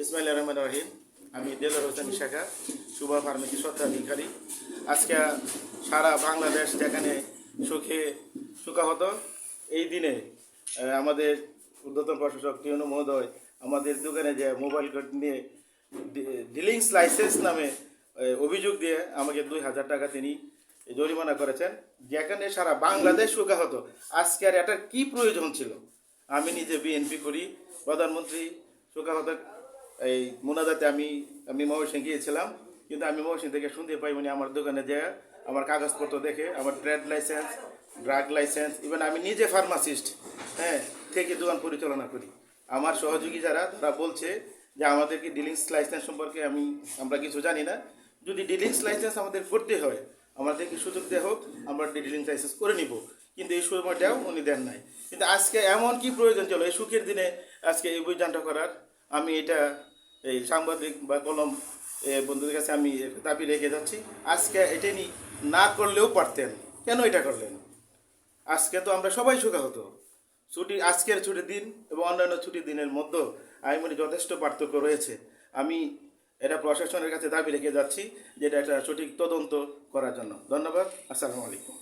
ইসমাইল রহমান রহিম। আমি দেলোর হোসেন শাখা সুভা ফার্মেসি স্বত্বাধিকারী। আজকে সারা বাংলাদেশ যেখানে সুখে সুখা হতো এই দিনে আমাদের উদ্যতন প্রশাসক টিউনু মহোদয় আমাদের দোকানে যে মোবাইল নিয়ে ডিলিংস লাইসেন্স নামে অভিযোগ দিয়ে আমাকে দুই হাজার টাকা তিনি জরিমানা করেছেন। যেখানে সারা বাংলাদেশ সুখা হতো আজকে আর এটার কি প্রয়োজন ছিল? আমি নিজে বিএনপি করি, প্রধানমন্ত্রী সুখাহত এই মোনাজাতে আমি আমি মহসিং গিয়েছিলাম, কিন্তু আমি মহসিং থেকে শুনতে পাই মানে আমার দোকানে যে আমার কাগজপত্র দেখে, আমার trade licence, drug licence even আমি নিজে ফার্মাসিস্ট হ্যাঁ থেকে দোকান পরিচালনা করি। আমার সহযোগী যারা, তারা বলছে যে আমাদেরকে ডিলিংস লাইসেন্স সম্পর্কে আমি, আমরা কিছু জানি না। যদি ডিলিংস লাইসেন্স আমাদের করতে হয় আমাদেরকে সুযোগ দেওয়া হোক, আমরা ডিলিংস লাইসেন্স করে নিব। কিন্তু এই সময়টাও উনি দেন নাই। কিন্তু আজকে এমন কি প্রয়োজন ছিল, এই সুখের দিনে আজকে এই অভিযানটা করার? আমি এটা, এই সাংবাদিক বা কলম বন্ধুদের কাছে আমি দাবি রেখে যাচ্ছি। আজকে এটা নি না করলেও পারতেন। কেন এটা করলেন? আজকে তো আমরা সবাই সুখা হতো ছুটি, আজকের ছুটির দিন এবং অন্যান্য ছুটির দিনের মধ্যে আমি মনে যথেষ্ট পার্থক্য রয়েছে। আমি এটা প্রশাসনের কাছে দাবি রেখে যাচ্ছি যেটা একটা সঠিক তদন্ত করার জন্য। ধন্যবাদ। আসসালামু আলাইকুম।